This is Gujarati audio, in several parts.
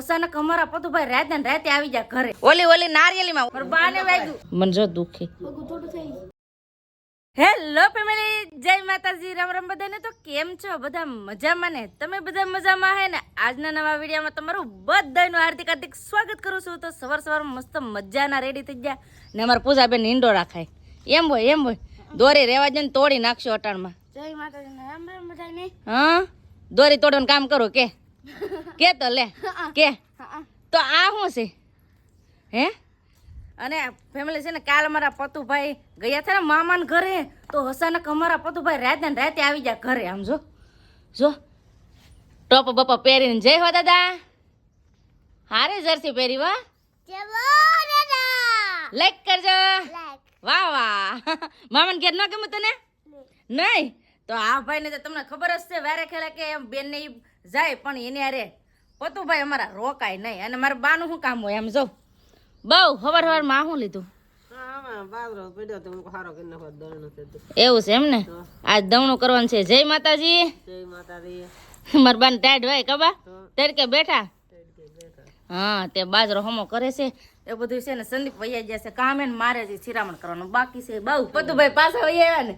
અચાનક અમારા પતુભાઈ રાતે ને રાતે આવી જાય ઘરે. ઓલી ઓલી નારિયેલીમાં મારા બાને વાગ્યું. મને જો દુખી. હેલો ફેમિલી જય માતાજી રામ રામ બધાને. તો કેમ છો? બધા મજામાં ને? તમે બધા મજામાં હે ને? આજના નવા વિડીયોમાં તમારું બધાનું હાર્દિક હાર્દિક સ્વાગત કરું છું. તો સવાર સવાર મસ્ત મજાના રેડી થઈ ગયા ને અમારા પૂજાબેન ઈંડો રાખાય. એમ હોય એમ હોય. દોરી રેવા જઈને તોડી નાખશો અટાણમાં. જય માતાજી રામ રામ બધાને. હા? દોરી તોડવાનું કામ કરો કે? કે તો લે કે. તો આ શું છે હે? અને ફેમિલી છે ને કાલ અમારા પતુભાઈ ગયા હતા ને મામાને ઘરે તો અચાનક અમારા પતુભાઈ રાતે ને રાતે આવી જાય ઘરે આમ જો. જો. ટોપ બપા પહેરીને જય હો દાદા. હારે જર્સી પહેરી વા લાઈક કરજો. વાહ વાહ. મામાને ઘેર ન ગમે તને? નહીં? તો આ ભાઈને તો તમને ખબર જ છે વારે ખેલા કે એમ બેન ને ઈ જાય પણ એને અરે પતુભાઈ અમારા રોકાય નહીં. અને મારા બાનું શું કામ હોય એમ જો. બહુ હવાર હવારમાં શું લીધું? એવું છે એમ ને? આજ દવણું કરવાનું છે. જય માતાજી. મારા બાને ટાઈડ હોય કબા તડકે બેઠા. હા તે બાજરો હમો કરે છે. એ બધું છે ને સંદીપ વૈયા ગયા છે કામે ને મારે છે શિરામણ કરવાનું. બાકી છે બહુ. પતુભાઈ પાછા વૈયા આવ્યા ને?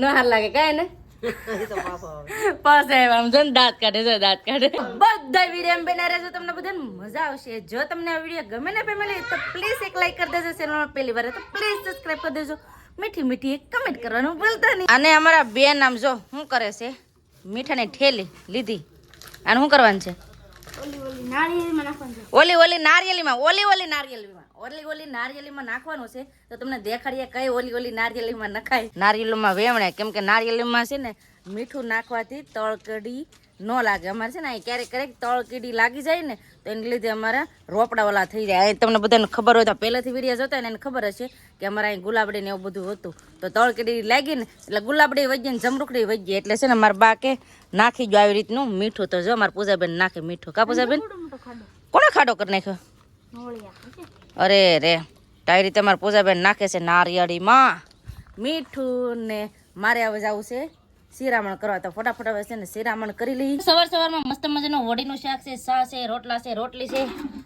ન હાર લાગે. કાંઈ ને? પાસે આમ જો દાંત કાઢે છે દાંત કાઢે. બધા વીડિયો એમ બેના રહેજો તમને બધાને મજા આવશે. જો તમને આ વીડિયો ગમે ને ફેમિલી તો પ્લીઝ એક લાઈક કરી દેજો પહેલી વાર તો પ્લીઝ સબસ્ક્રાઇબ કરી દેજો. મીઠી મીઠી એક કમેન્ટ કરવાનું ભૂલતા નહીં. અને અમારા બેન આમ જો શું કરે છે? મીઠાની ઠેલી લીધી. અને શું કરવાનું છે? ઓલી ઓલી નારિયેલીમાં ઓલી ઓલી નારિયેલીમાં ઓલી ઓલી નારિયેલીમાં નાખવાનું છે. તો તમને દેખાડીએ કઈ ઓલી ઓલી નારિયેલીમાં નખાય. નારિયેલીમાં વેવણે, કેમ કે નારિયેલીમાં છે ને મીઠું નાખવાથી તળકડી ન લાગે. અમારે છે ને અહીં ક્યારેક ક્યારેક તળકડી લાગી જાય ને, તો એને લીધે અમારા રોપડા થઈ જાય. તમને બધાને ખબર હોય તો પહેલેથી વિડીયા જોતા એને ખબર હશે કે અમારે અહીં ગુલાબડી ને એવું બધું હતું. તો તળકડી લાગી ને, એટલે ગુલાબડી ગઈ ને જમરૂકડી એટલે છે ને મારા બા કે નાખી જો આવી રીતનું મીઠું. તો જો મારા પૂજાબેન નાખે મીઠું. કા પૂજાબેન? કોણે ખાડો કરી નાખ્યો? અરે રે રીતે મારા પૂજાબેન નાખે છે નારિયેળીમાં. મીઠું ને મારે હવે જવું છે શિરામણ કરવા. તો ફટાફટ હવે છે ને શિરામણ કરી લઈ. સવાર સવારમાં મસ્ત મજાનું વડીનું શાક છે સા છે રોટલા છે રોટલી છે.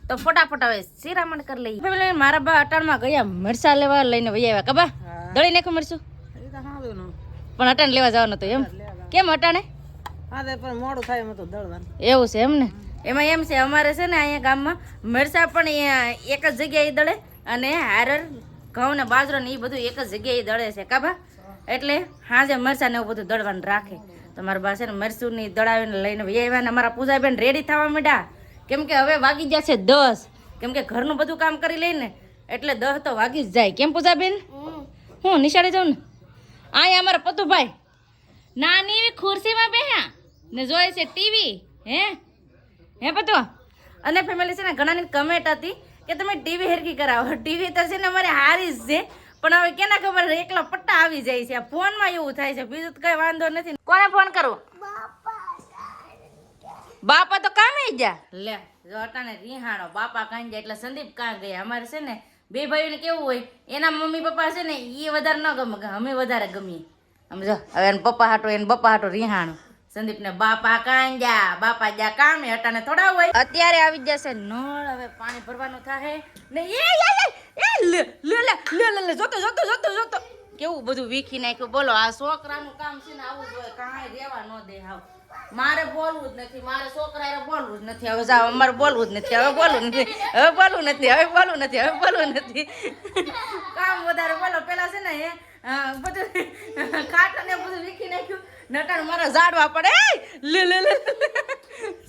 તો ફટાફટ હવે શિરામણ કરી લઈ મારા બા અટાણમાં ગયા મરસા લેવા લઈને વહી આવ્યા. કબા દળી નાખો મરસું પણ અટાણ લેવા જવાનું હતું એમ? કેમ અટાણે? એવું છે એમ ને? એમાં એમ છે અમારે છે ને અહીંયા ગામમાં મરસા પણ અહીંયા એક જ જગ્યાએ દળે અને હારર ઘઉં ને બાજરો ને એ બધું એક જ જગ્યાએ દળે છે. કાબા? એટલે હાજે મરસા ને એવું બધું દળવાનું રાખે. તો મારા પાસે ને મરસું ની દળાવીને લઈને આવ્યા અમારા પૂજાબેન રેડી થવા માંડ્યા. કેમ કે હવે વાગી ગયા છે દસ. કેમ કે ઘરનું બધું કામ કરી લઈને એટલે દસ તો વાગી જ જાય. કેમ પૂજાબેન? હું નિશાળે જાઉં ને? અહીંયા અમારા પતુભાઈ. નાની એવી ખુરશીમાં બેહ્યા ને જોઈ છે ટીવી. હે? હે પતુ અને ફેમિલી છે ને ઘણાની કમેન્ટ હતી કે તમે ટીવી હેરકી કરાવો. ટીવી તો છે ને અમારે હારી જ છે. પણ હવે કેના ખબર એકલા પટ્ટા આવી જાય છે. ફોનમાં એવું થાય છે. બીજું તો કઈ વાંધો નથી. કોને ફોન કરવો? બાપા તો કામે ગયા. લે જો અટાણે રિહાણો. બાપા કાંઈ જાય એટલે સંદીપ કાં ગયા. અમારે છે ને બે ભાઈઓને કેવું હોય એના મમ્મી પપ્પા છે ને એ વધારે ન ગમે. અમે વધારે ગમીએ. સમજો? હવે એને પપ્પા હાટો એને પપ્પા હાટો રિહાણો. સંદીપને બાપા કાં જા બાપા જા કામે હટાને થોડા હોય. અત્યારે આવી જશે નળ, હવે પાણી ભરવાનું થાય ને એ લે લે લે લે જોતો જોતો જોતો જોતો. કેવું બધું વીખી નાખ્યું? બોલો, આ છોકરાનું કામ છે ને આવું જ હોય. કાંઈ રહેવા ન દે હાવ. મારે બોલવું જ નથી. મારે છોકરાએ બોલવું જ નથી. હવે જાવ અમારે બોલવું જ નથી. હવે બોલવું નથી. હવે બોલવું નથી. હવે બોલવું નથી. હવે બોલવું નથી. કામ વધારે બોલો. પેલા છે ને બધું કાટ ને બધું વીખી નાખ્યું નટાણ મારા ઝાડવા પડે! લે લે લે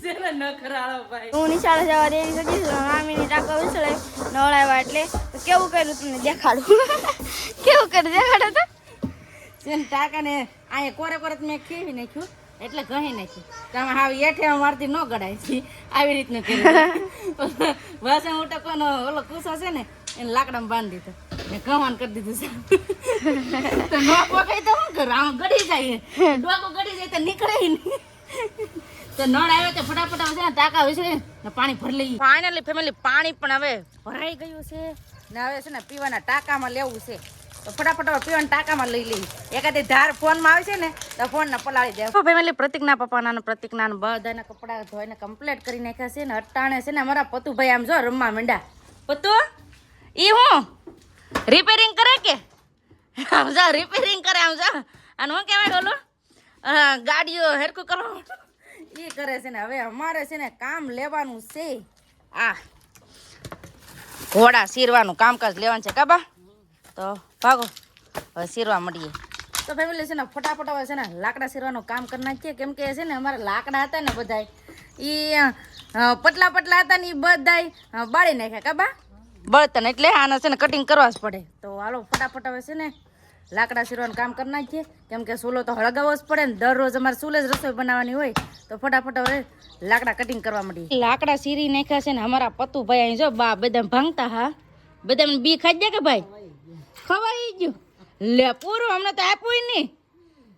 છે નખરાળો ભાઈ? હું નિશાળે જવા રેડી થઈ છું મામીની ટાંકો વિસળે નવડાવ્યા એટલે. કેવું કર્યું તમને દેખાડું? કેવું કર્યું? દેખાડો તો. છે ને ટાકાને અહીંયા કોરે કોરે મેં ખેવી નાખ્યું એટલે કહી નાખ્યું તમે હાવ એઠે મારથી ન ગડાય છે આવી રીતનું કર્યું. વાસણ ઉટકવાનો ઓલો કુસો છે ને એને લાકડામાં બાંધી દીધો. ને કમાન કરી દીધું છે. તો ન પકાય તો શું કરું? આમ ગડી જાય. ડોકો ગડી જાય તો નીકળે નહીં. તો નળ આવ્યો તો ફટાફટ આવે છે ને ટાંકા છે ને પાણી ભરી લઈએ. ફાઇનલી ફેમિલી પાણી પણ હવે ભરાઈ ગયું છે. ને હવે છે ને પીવાના ટાંકામાં લેવું છે. તો ફટાફટ હવે પીવાના ટાંકામાં લઈ લઈ એકાદી ધાર ફોનમાં છે ને તો ફોન ને પલાળી દે ફેમિલી પ્રતિકના પપ્પાના ને પ્રતિકના ને બધાના કપડા ધોઈને કમ્પ્લીટ કરી નાખ્યા છે ને અટાણે છે ને અમારા પતુભાઈ આમ જો રમવા માંડ્યા. પતુ? ઈ હું? રિપેરિંગ કરે કે? આમ રિપેરિંગ કરે આમ જા અને હું કહેવાય ઓલું? ગાડીઓ હેરકું કરો. એ કરે છે ને, હવે અમારે છે ને કામ લેવાનું છે. આ ઘોડા સીરવાનું કામકાજ લેવાનું છે કાબા તો ભાગો, હવે સીરવા મળીએ તો ફેમિલી છે ને, ફટાફટ હવે છે ને લાકડા સીરવાનું કામ કરી નાખીએ. કેમ કે છે ને, અમારા લાકડા હતા ને બધાય. એ પટલા પટલા હતા ને એ બધાય બાળી નાખ્યા કાબા બળતણ એટલે આના છે ને કટિંગ કરવા જ પડે. તો હાલો ફટાફટ હવે છે ને લાકડા સીરવાનું કામ કરી નાખીએ. કેમ કે સૂલો તો હળગાવવો જ પડે ને દરરોજ અમારે સૂલે જ રસોઈ બનાવવાની હોય તો ફટાફટ હવે લાકડા કટિંગ કરવા માંડીએ. લાકડા સીરી નાખ્યા છે ને અમારા પતુભાઈ અહીં જો બા બધા ભાંગતા હા. બધા બી ખાઈ ગયા કે ભાઈ? ખવાઈ ગયું. લે પૂરું હમણાં તો આપ્યું નહીં.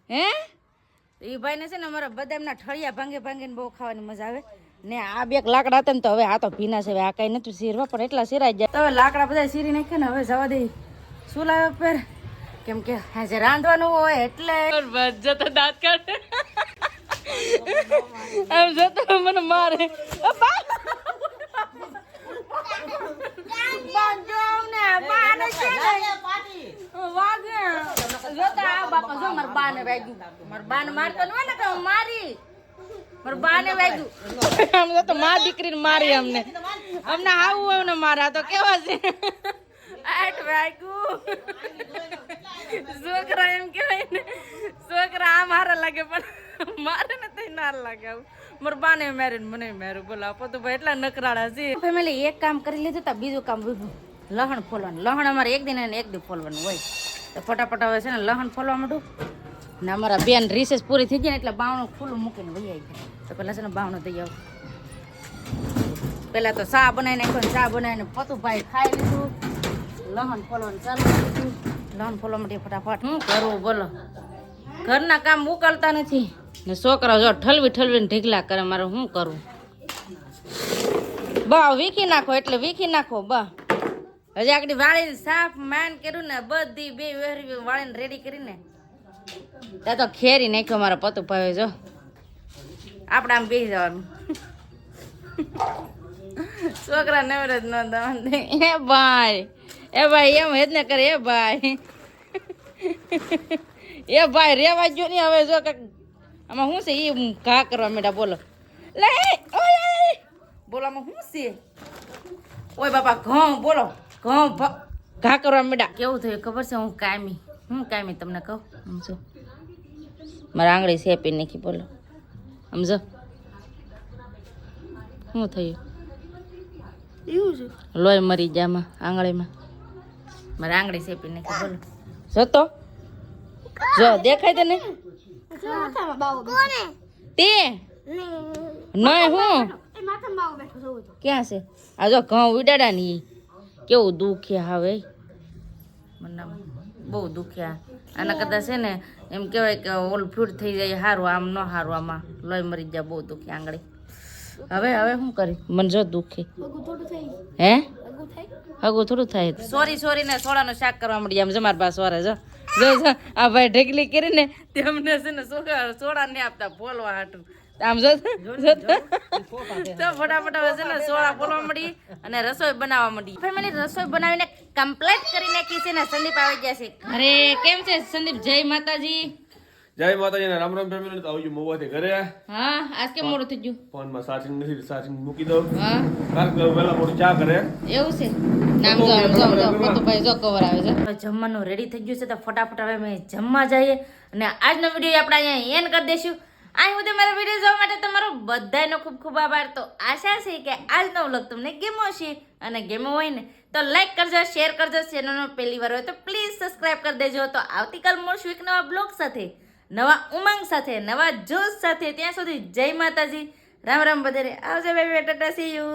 હે? એ ભાઈને છે ને અમારા બધા એમના ઠળિયા ભાંગે ભાંગીને બહુ ખાવાની મજા આવે. ને આ બે લાકડા હતા ને તો હવે આ તો ભીના છે આ કાંઈ નથી સીરવા પણ એટલા સિરાઈ જાય તો હવે લાકડા બધા સીરી નાખે ને હવે જવા દે શું લાવે પેર કેમ કે આજે રાંધવાનું હોય એટલે. જતો દાંત કાઢે. એમ જતો મને મારે. વાગે. જોતા આ બાપા જો મારા બાને વાગ્યું. મારા બાને મારતો ન હોય ને કે મારા. બાને વાગ્યું. આમ તો મા દીકરીને મારી અમને. અમને આવું હોય ને મારા તો કેવા છે? આઠ વાગ્યું. છોકરા એમ કહેવાય ને છોકરા આ મારા લાગે પણ મારે ને તઈ ના લાગે આવું. મારા બાને માર્યું મને માર્યું. બોલો આપો તો ભાઈ એટલા નકરાળા છે. ફેમિલી એક કામ કરી લીધું તા બીજું કામ લહણ ફોલવાનું. લહણ અમારે એક દિન એક દી ફોલવાનું હોય. તો ફટાફટ હવે છે ને લહણ ફોલવા માંડું. ને અમારા બેન રિસેસ પૂરી થઈ જાય એટલે બાવણું ખુલ્લું મૂકીને વહી આવી ગયા. તો પહેલાં છે ને બાવણું દઈ આવું. પહેલાં તો ચા બનાવી નાખ્યો ચા બનાવીને પતુભાઈ ખાઈ લીધું. લહન ફોલવાનું ચાલુ લહન ફોલવા માટે ફટાફટ શું કરવું બોલો. ઘરના કામ ઉકલતા નથી. ને છોકરા જો ઠલવી ઠલવીને ઢીકલા કરે, મારે શું કરવું બા વીખી નાખો એટલે વીખી નાખો, બા. હજી આગળ વાળીને સાફ માન કર્યું ને બધી બે વેરી વાળીને રેડી કરીને ત્યાં તો ખેરી નાખ્યો મારા પતુ ભાઈ જો. આપણે આમ બેસી જવાનું. છોકરા નવરે જ ન એ ભાઈ એ ભાઈ એમ હેજ ને કરે, એ ભાઈ. એ ભાઈ રેવા જો નહીં હવે જો કંઈક આમાં શું છે? એ ઘા કરવા મેડા બોલો. લે. બોલો, આમાં શું છે? ઓય બાપા, ઘઉં, બોલો. ઘઉં ઘા કરવા મેડા કેવું થયું? ખબર છે? હું કાયમી. હું કાયમી તમને કહું. સમજો મારા આંગળી સેપી નાખી બોલો. સમજો શું થયું? એવું છે? લોહી મરી જામાં આંગળીમાં. મારા આંગળી સેપી નાખી બોલો. જોતો જો દેખાય તને? માથામાં તે? નહીં. હું? એ માથામાં બાવો બેઠો જોઉં તો. ક્યાં છે? આ જો ઘઉં ઉડાડા ને કેવું દુખ્યા હવે. મને બહુ દુખ્યા આના કદાચ છે ને એમ કહેવાય કે ઓલ ફ્રૂટ થઈ જાય સારું આમ ન સારું આમાં લોહી મરી જાય બહુ દુખ્યા આંગળી. હવે હવે શું કરી? મને જો દુખી. હે? હગું થોડું થાય. સોરી સોરી ને સોડાનું શાક કરવા મળી આમ જમાર પાસે સોરે જો. જો જો. આ ભાઈ ઢગલી કરીને તેમને છે ને સોડા ને આપતા બોલવા હાટું. આમ જો જો. તો ફટાફટ હવે છે ને સોડા બોલવા મળી અને રસોઈ બનાવવા મળી ફેમિલી રસોઈ બનાવીને કમ્પ્લીટ કરી નાખી છે ને સંદીપ આવી ગયા છે. અરે કેમ છે સંદીપ? જય માતાજી. જય માતાજી રામ રામ ફેમિલી તો આવજો મોવાથી ઘરે. હા આજ કે મોડું થઈ ગયું? ફોનમાં ચાર્જિંગ નથી ચાર્જિંગ મૂકી દઉં. હા. કાલ કે વહેલા મોડું ચા કરે. એવું છે? નામ જો જો જો. ભાઈ જો કવર આવે છે. જમવાનું રેડી થઈ ગયું છે તો ફટાફટ હવે અમે જમવા જઈએ અને આજનો વીડિયો આપણે અહીંયા એન્ડ કરી દેશું અહીં સુધી મારા વીડિયો જોવા માટે તમારો બધાનો ખૂબ ખૂબ આભાર. તો આશા છે કે આજનો વ્લોગ તમને ગેમો છે અને ગેમો હોય ને તો લાઈક કરજો શેર કરજો. ચેનલનો પહેલી વાર હોય તો પ્લીઝ સબસ્ક્રાઇબ કરી દેજો. તો આવતીકાલ મળશું એક નવા બ્લોગ સાથે. નવા ઉમંગ સાથે, નવા જોશ સાથે. ત્યાં સુધી જય માતાજી. રામ રામ બધે આવજો બેબી ટાટા સી યુ